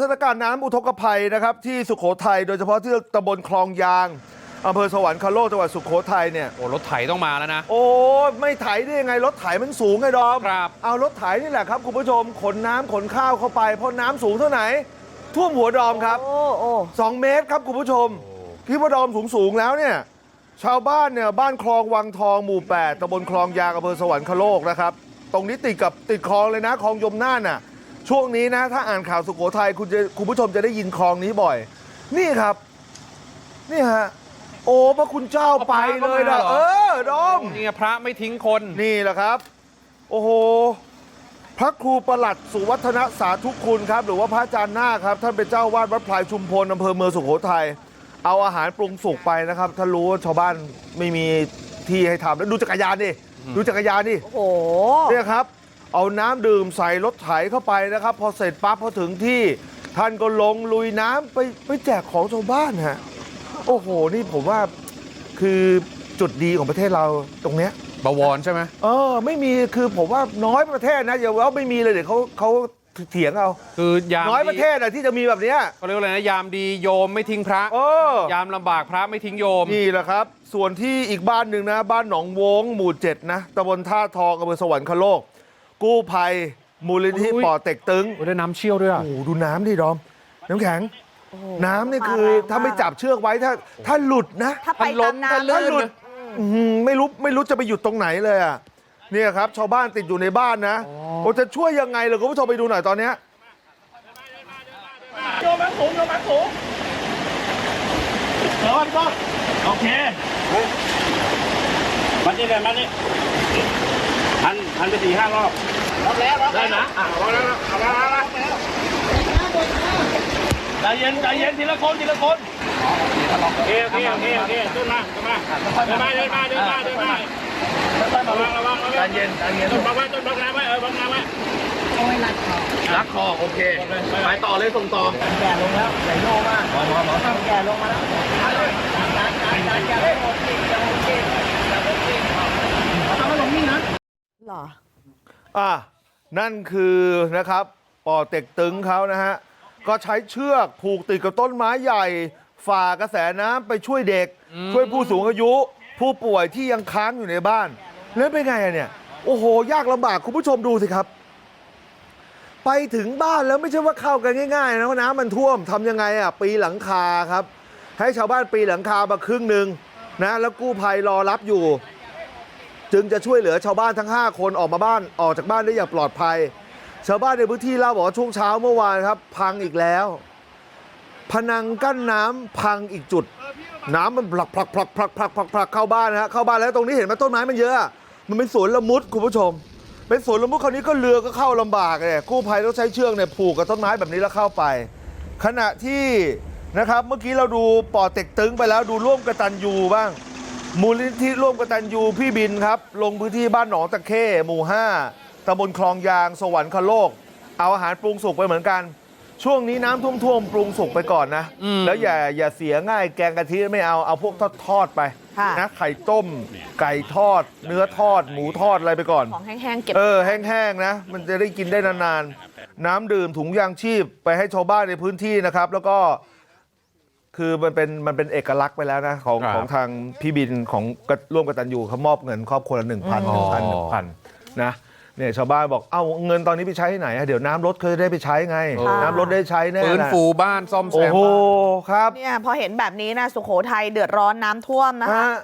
สถานการณ์น้ำอุทกภัยนะครับที่สุโขทัยโดยเฉพาะที่ตำบลคลองยางอำเภอสวรรคโลกจังหวัดสุโขทัยเนี่ยโอ้รถไถต้องมาแล้วนะ โอ้ไม่ไถได้ยังไงรถไถมันสูงไงดอมครับเอารถไถนี่แหละครับคุณผู้ชมขนน้ำขนข้าวเข้าไปเพราะน้ำสูงเท่าไหร่ท่วมหัวดอมครับโอ้โอ้สองเมตรครับคุณผู้ชมพี่ว่าดอมสูงสูงๆแล้วเนี่ยชาวบ้านเนี่ยบ้านคลองวังทองหมู่8ตำบลคลองยางอำเภอสวรรคโลกนะครับ ตรงนี้ติดกับติดคลองเลยนะคลองยมน่านน่ะ ช่วงนี้นะถ้าอ่านข่าวสุโขทัยคุณจะคุณผู้ชมจะได้ยินคลองนี้บ่อย นี่ครับ นี่ฮะโอ้พระคุณเจ้าไปเลยนะพระก็มาเหรอเออดอมนี่ไงพระไม่ทิ้งคนนี่แหละครับ โอ้โหพระครูประหลัดสุวัฒนสาธุคุณครับ หรือว่าพระอาจารย์นาคครับ ท่านเป็นเจ้าวาดวัดพลายชุมพลอำเภอเมืองสุโขทัยเอาอาหารปรุงสุกไปนะครับถ้ารู้ว่าชาวบ้านไม่มีที่ให้ทำแล้วดูจักรยานดิดูจักรยานดิโอ้โหเนี่ยครับ เอาน้ำดื่มใส่รถไถเข้าไปนะครับ พอเสร็จปั๊บพอถึงที่ท่านก็ลงลุยน้ำไปไปแจกของชาวบ้านฮะโอ้โหนี่ผมว่าคือจุดดีของประเทศเราตรงเนี้ยบวรใช่ไหมเออ ไม่มีคือผมว่าน้อยประเทศนะอย่าว่าไม่มีเลยเดี๋ยวเขาเขาเถียงเอาคือยามน้อยประเทศอะที่จะมีแบบเนี้ยเขาเรียกว่าอะไรนะยามดีโยมไม่ทิ้งพระเออยามลำบากพระไม่ทิ้งโยมนี่แหละครับ ส่วนที่อีกบ้านหนึ่งนะ บ้านหนองโวงหมู่เจ็ดนะตำบลท่าทองอำเภอสวรรคโลก กู้ภัยมูลนิธิอุ้ยป่อเต็กตึงโอ้ได้น้ำเชี่ยวด้วยอะโอ้โหดูน้ำดิดอม น้ำแข็ง โอ้โหน้ำนี่คือมาแรงถ้าไม่มากจับเชือกไว้ถ้า ถ้าหลุดนะ ถ้าไปตามน้ำ ถ้าหลุดอื้อหือไม่รู้ไม่รู้จะไปหยุดตรงไหนเลยอะเนี่ยครับ ชาวบ้านติดอยู่ในบ้านนะโอ้จะช่วยยังไงเลยคุณผู้ชมไปดูหน่อยตอนเนี้ย โยนมาสูงโยนมาสูงเดี๋ยวพี่ต้นโอเคมานี่เลยมานี่พันพันไปสี่ห้ารอบ รอบแล้วรอบได้นะอ่ารอบแล้วเอาแล้วเอาแล้วใจเย็นใจเย็นทีละคนทีละคนโอเคโอเคโอเคโอเคขึ้นมาขึ้นมาเดินมาเดินมาเดินมาเดินมาระวังระวังระวังใจเย็นใจเย็นต้นบังไว้ต้นบังน้ำไว้เออบังน้ำไว้รักคอโอเคไปต่อเลยส่งต่อแก่ลงแล้วใหญ่โล่มากหมอหมอหมอแก่ลงมาแล้วทำให้ลงนี่นะเหรออะ นั่นคือนะครับป่อเต็กตึงเขานะฮะก็ใช้เชือกผูกติดกับต้นไม้ใหญ่ฝ่ากระแสน้ำไปช่วยเด็ก ช่วยผู้สูงอายุ ผู้ป่วยที่ยังค้างอยู่ในบ้าน แล้วเป็นไงอะเนี่ยโอ้โห ยากลำบากคุณผู้ชมดูสิครับ ไปถึงบ้านแล้วไม่ใช่ว่าเข้ากันง่ายๆนะเพราะน้ำมันท่วมทำยังไงอะปีหลังคาครับ ให้ชาวบ้านปีหลังคามาครึ่งหนึ่งนะ แล้วกู้ภัยรอรับอยู่ จึงจะช่วยเหลือชาวบ้านทั้ง 5 คนออกมาบ้านออกจากบ้านได้อย่างปลอดภัย ชาวบ้านในพื้นที่เล่าบอกว่าช่วงเช้าเมื่อวานครับ พังอีกแล้ว พนังกั้นน้ำพังอีกจุด น้ำมันผลักผลักผลักผลักผลักผลักผลักเข้าบ้านนะฮะเข้าบ้านแล้วตรงนี้เห็นไหมต้นไม้มันเยอะ มันเป็นสวนละมุดคุณผู้ชม เป็นสวนละมุดคราวนี้ก็เรือก็เข้าลำบากเลยกู้ภัยต้องใช้เชือกเนี่ยผูกกับต้นไม้แบบนี้แล้วเข้าไป ขณะที่นะครับเมื่อกี้เราดูปอเต็กตึงไปแล้วดูร่วมกระตันยูบ้าง มูลนิธิร่วมกตันยูพี่บินครับ ลงพื้นที่บ้านหนองตะเข้หมู่5ตำบลคลองยางสวรรคโลก เอาอาหารปรุงสุกไปเหมือนกัน ช่วงนี้น้ำท่วมๆปรุงสุกไปก่อนนะอืมแล้วอย่าอย่าเสียง่ายแกงกะทิไม่เอาเอาพวกทอดทอดๆไปค่ะนะไข่ต้ม ไก่ทอด เนื้อทอด หมูทอดอะไรไปก่อนของแห้งๆเก็บเออแห้งๆนะ มันจะได้กินได้นานๆน้ำดื่มถุงยางชีพไปให้ชาวบ้านในพื้นที่นะครับ แล้วก็ คือมันเป็นมันเป็นเอกลักษณ์ไปแล้วนะของครับ ของทางพี่บินของกระร่วมกตันยูเขามอบเงินครอบครัวละหนึ่งพันหอ๋นึ่องพันหนึ่งพันนะเนี่ยชาวบ้านบอกเอ้าเงินตอนนี้ไปใช้ที่ไหนอะเดี๋ยวน้ำลดเขาจะได้ไปใช้ไง ค่ะ น้ำลดได้ใช้แน่ฟื้นนะฟูบ้านซ่อมแซโอ้มโหบ้าน ครับ เนี่ยพอเห็นแบบนี้นะสุโขทัยเดือดร้อนน้ำท่วมนะคะ ฮะ